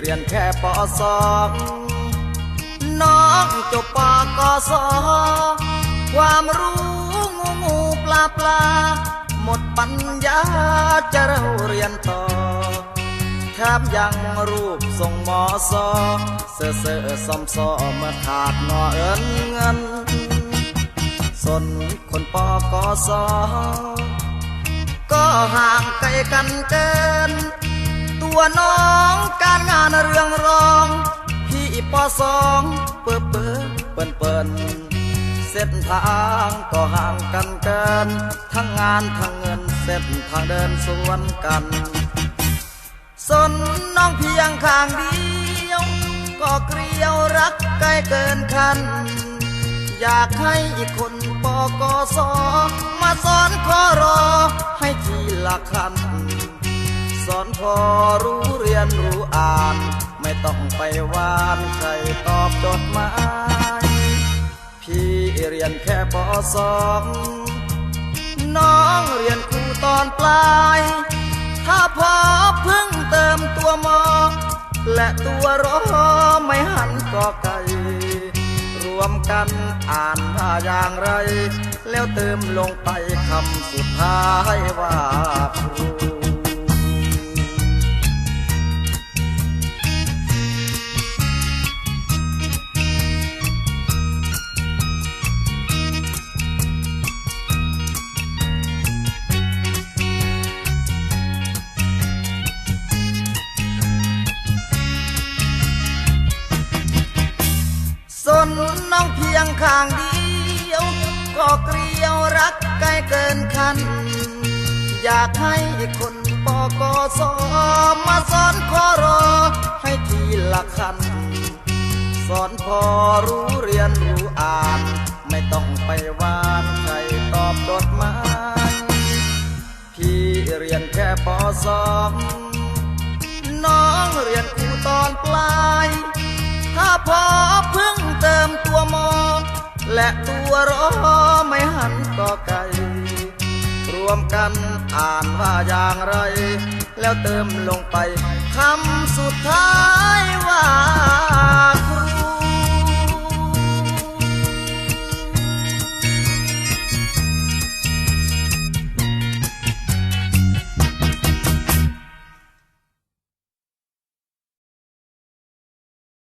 เรียนแค่ปสองน้องจบปกสความรู้งูงูปลาปลา หมดปัญญาจะเราเรียนต่อแถมยังรูปทรงหมอซอเสือเสือซอมซอเมื่อขาดงอเอินเงิน สนคนปอกอสอก็ห่างไกลกันเกิน ตัวน้องการงานเรื่องรอง พี่ปอสองเปิดเปิดเปินเปินเส้นทางก็ห่างกันเกิน ทั้งงานทั้งเงินเส้นทางเดินสวนกัน สนน้องเพียงข้างเดียว ก็เกลียวรักใกล้เกินคัน อยากให้อีกคนปอกสมาสอนขอรอให้ทีละคัน สอนพอรู้เรียนรู้อ่าน ไม่ต้องไปวานใครตอบจดหมาย พี่เรียนแค่ปสองน้องเรียนครูตอนปลาย ถ้าพอพิ่งเติมตัวมอ และตัวรอไม่หันกอไก่รวมกันอ่านว่าอย่างไร แล้วเติมลงไปคำสุดท้ายว่าครู ยงข้างเดียว ก็เกลียวรักใกลเกินคัน อยากให้คนปกสมาสอนขอรอ ให้ทีละคัน สอนพอรู้เรียนรู้อ่าน ไม่ต้องไปวานใครตอบจดหมายพี่เรียนแค่ปสองน้องเรียนครูตอนปลาย ถ้าพอเพิ่งเติมตัว และตัวรอไม่หันก็ไกลรวมกันอ่านว่าอย่างไร แล้วเติมลงไปคำสุดท้าย